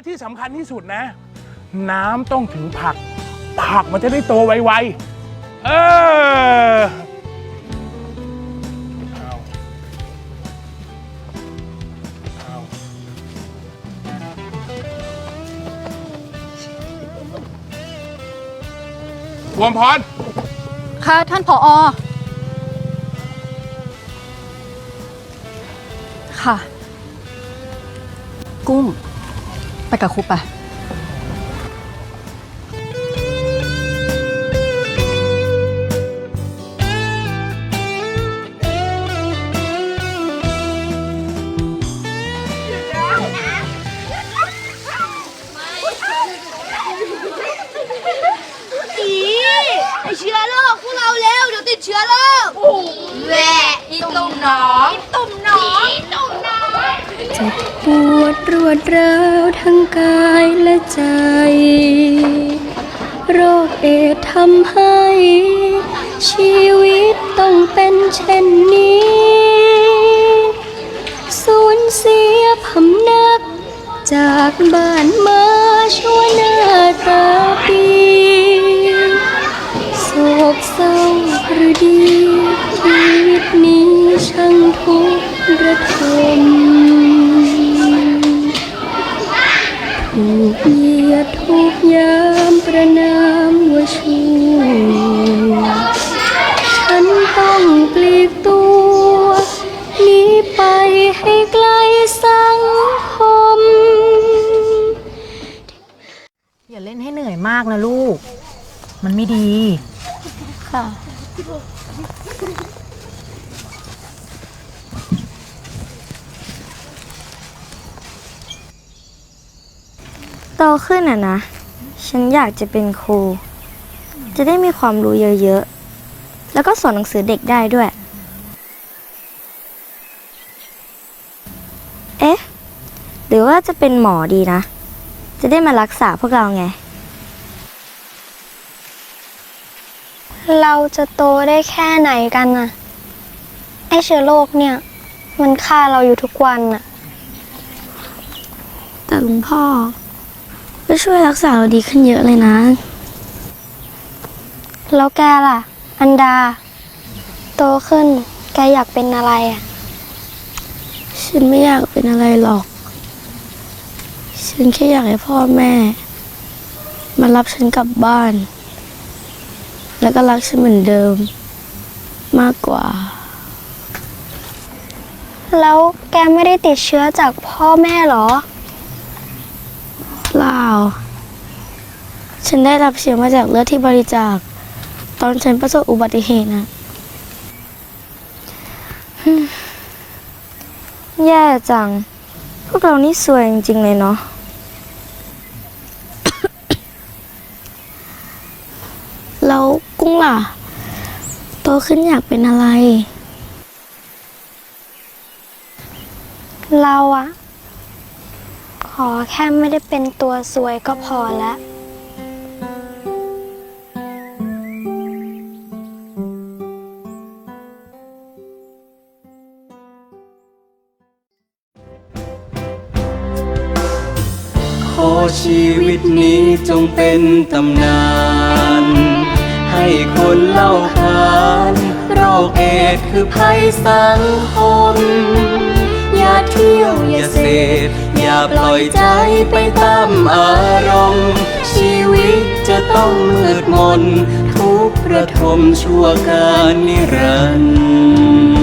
และที่สำคัญที่สุดนะ น้ำต้องถึงผัก ผักมันจะได้โตไวๆ เออเอาเอาวมพร ค่ะท่านผออค่ะ กุ้ง ไปกับครูปะอีไอเชื้อโรคพวกเราเร็วเดี๋ยวติดเชื้อโรคแหวะอีตุ่มหนองอีตุ่มหนองอีตุ่มหนองเจ็บปวดรวดร้าวทั้งกายและใจ โรคเอดทำให้ ชีวิตต้องเป็นเช่นนี้สูญเสียพำนัก จากบ้านมาชั่วหน้าตาปีโศกเศร้าหรือดีชีวิตนี้ช่างทุกข์ระทม ถูกเหยียดถูกยามประนามว่าชั่วฉันต้องปลีกตัวหนีไปให้ไกลสังคม อย่าเล่นให้เหนื่อยมากนะลูก มันไม่ดี ค่ะ โตขึ้นอะนะ ฉันอยากจะเป็นครู จะได้มีความรู้เยอะๆ แล้วก็สอนหนังสือเด็กได้ด้วย เอ๊ะ หรือว่าจะเป็นหมอดีนะ จะได้มารักษาพวกเราไง เราจะโตได้แค่ไหนกันน่ะ ไอเชื้อโรคเนี่ย มันฆ่าเราอยู่ทุกวันน่ะ แต่หลวงพ่อ ก็ช่วยรักษาเราดีขึ้นเยอะเลยนะ แล้วแกล่ะ อันดา โตขึ้น แกอยากเป็นอะไรอะ ฉันไม่อยากเป็นอะไรหรอก ฉันแค่อยากให้พ่อแม่ มารับฉันกลับบ้าน แล้วก็รักฉันเหมือนเดิม มากกว่า แล้วแกไม่ได้ติดเชื้อจากพ่อแม่หรอ เปล่า ฉันได้รับเชื้อมาจากเลือดที่บริจาค ตอนฉันประสบอุบัติเหตุนะแย่จัง พวกเรานี่สวยจริงๆเลยเนาะแล้วกุ้งล่ะ โตขึ้นอยากเป็นอะไร เราอะ อแค่ไม่ได้เป็นตัวสวยก็พอแล้วขอชีวิตนี้จงเป็นตำนาน ให้คนเล่าขานโรคเอดคือภัยสังคม อย่าเที่ยวอย่าเสพ อย่าปล่อยใจไปตามอารมณ์ ชีวิตจะต้องมืดมน ทุกประทมชั่วการนิรันดร์